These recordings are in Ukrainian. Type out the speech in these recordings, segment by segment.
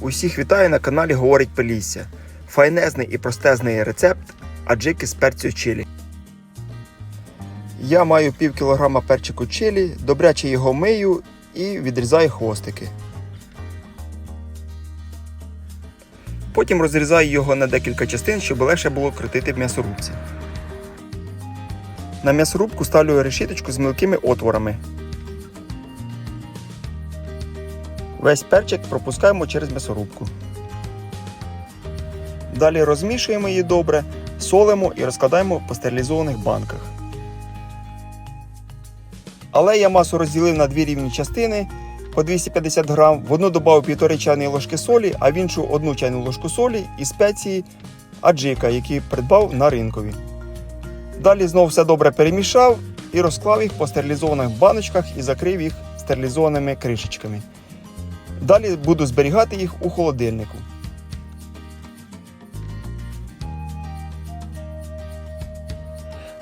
Усіх вітаю на каналі Говорить Полісся. Файнезний і простезний рецепт аджики з перцю чилі. Я маю пів кілограма перчику чилі, добряче його мию і відрізаю хвостики. Потім розрізаю його на декілька частин, щоб легше було крутити в м'ясорубці. На м'ясорубку ставлю решіточку з мілкими отворами. Весь перчик пропускаємо через м'ясорубку. Далі розмішуємо її добре, солимо і розкладаємо по стерилізованих банках. Але я масу розділив на дві рівні частини по 250 грам. В одну додав 1,5 чайної ложки солі, а в іншу 1 чайну ложку солі і спеції аджика, які придбав на ринкові. Далі знову все добре перемішав і розклав їх по стерилізованих баночках і закрив їх стерилізованими кришечками. Далі буду зберігати їх у холодильнику.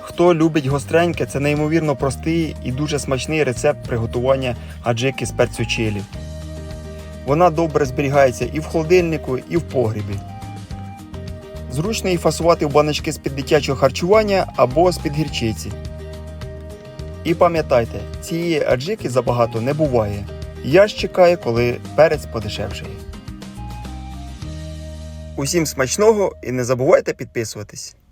Хто любить гостреньке, це неймовірно простий і дуже смачний рецепт приготування аджики з перцю чилі. Вона добре зберігається і в холодильнику, і в погрібі. Зручно її фасувати в баночки з-під дитячого харчування або з-під гірчиці. І пам'ятайте, цієї аджики забагато не буває. Я ж чекаю, коли перець подешевшає. Усім смачного і не забувайте підписуватись.